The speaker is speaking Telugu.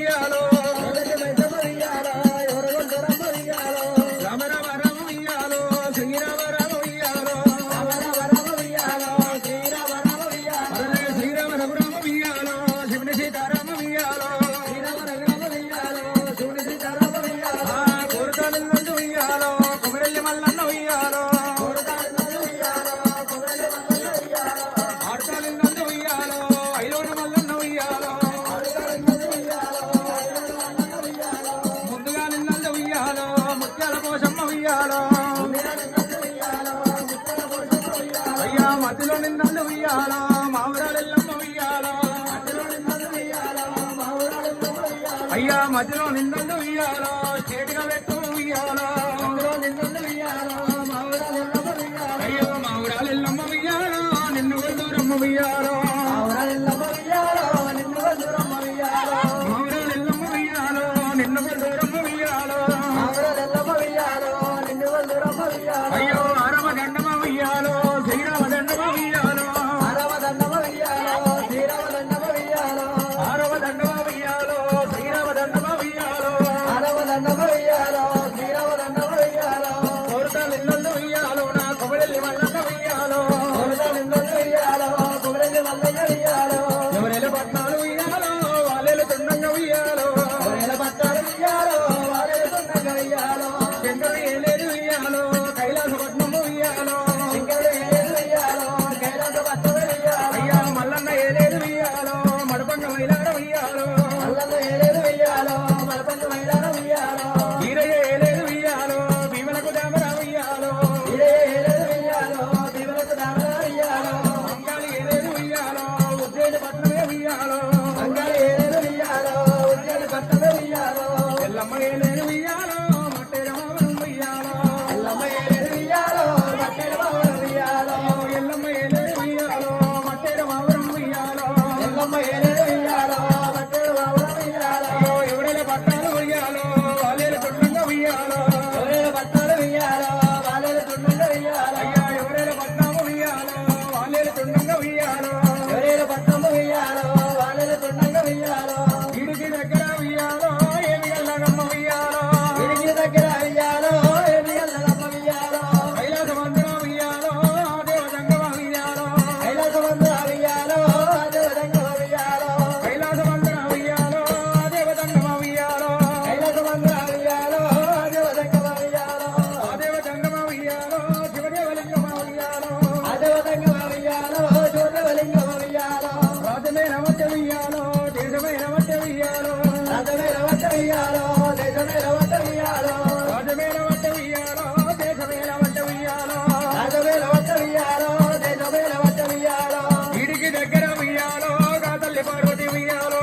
கையாலோ ఉయ్యాలా అయ్యా మధ్యలో నిన్ను ఉయ్యాలా మావరాలెల్లమ్మ ఉయ్యాలా. అయ్యా మధ్యలో నిన్ను ఉయ్యాలా చేటిగా పెట్టు ఉయ్యాలా. అయ్యో మావరాలెల్లమ్మ ఉయ్యాలా నిన్ను దూరమ్మ ఉయ్యాలా. ஐயோ కైలాసపట్నము ఇయ్యాలో. శంకరుడు ఏలేదు ఇయ్యాలో కైలాసపట్నం అయ్యా మల్లన్న ఏలేదు ఇయ్యాలో. మడపంగ మైలాడ ఇయ్యాలో. మల్లన్న ఏలేదు ఇయ్యాలో. మడపంగ మైలాడ Yeah. వెయ్యాలో దేశమేల వంట వెయ్యాలో రాజమేల వంట వెయ్యాలో దేశమేల వంట వెయ్యాలో రాజమేల వంట ఇడికి దగ్గర వెయ్యాలో కాదల్లి పార్వతి వెయ్యాలో